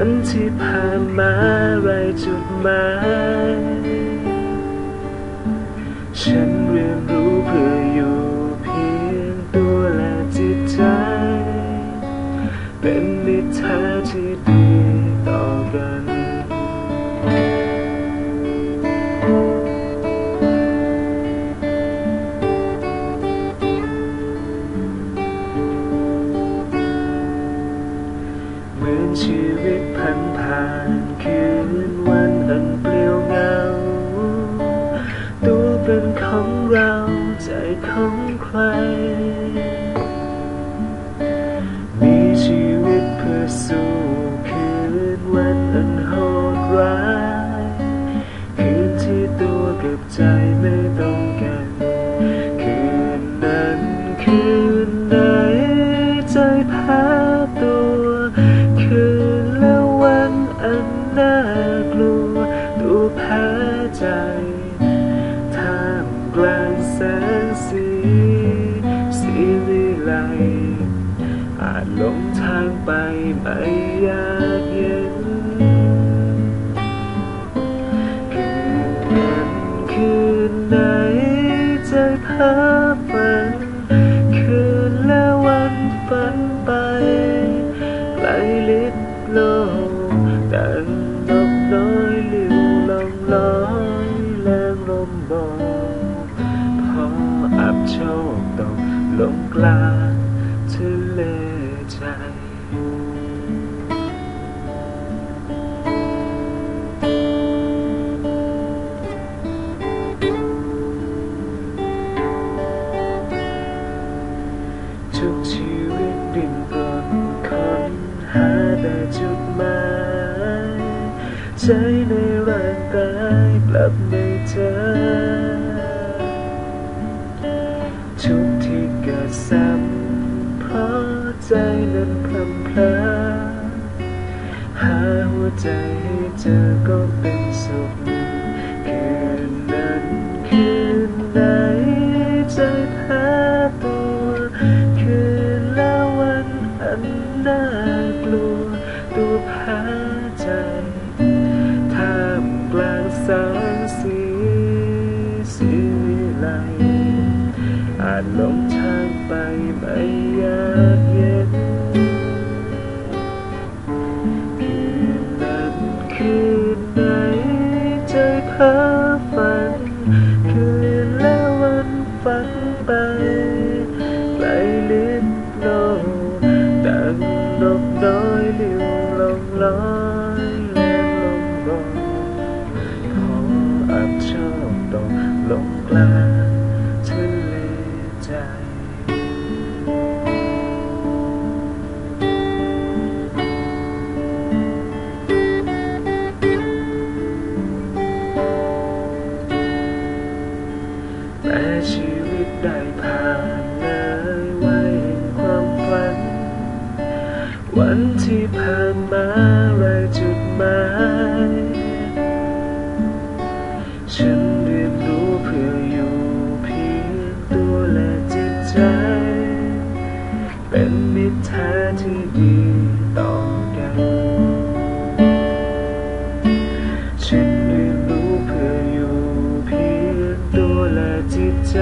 ฝันที่ผ่านมาไรจุดหมายฉันเรียนรู้เพื่ออยู่เพียงตัวและจิตใจ เป็นมิทาที่ดีต่อกัน พันผ่านคืนวันอันเปลี่ยวเหงา ตัวเป็นของเราใจของใคร แพ้ใจท่ามกลางแสงสี สีวิไลอาจหลงทางไปไม่อยากเย็นคืนนั้นคืนไหนใจเพ้อฝัน คืนและวันฝันไปไกลลิบ ลาทะเลใจทุกชีวิตดิ้นรนค้นหาแต่จุดหมายใจในร่างกายกลับไม่เจอ ใจนั้นพลัมเพลอหาหัวใจให้เจอก็เป็นสุขคืนนั้นคืนไหนใจแพ้ตัวคืนและวันอันน่ากลัวตัวแพ้ใจท่ามกลางแสงสีสีวิไลอาจลง วันฝันไปไกลลิบ วันที่ผ่านมาไรจุดหมายฉันเรียนรู้เพื่ออยู่เพียงตัวและจิตใจ เป็นมิตรแท้ที่ดีต่อกันฉันเรียนรู้เพื่ออยู่เพียงตัวและจิตใจ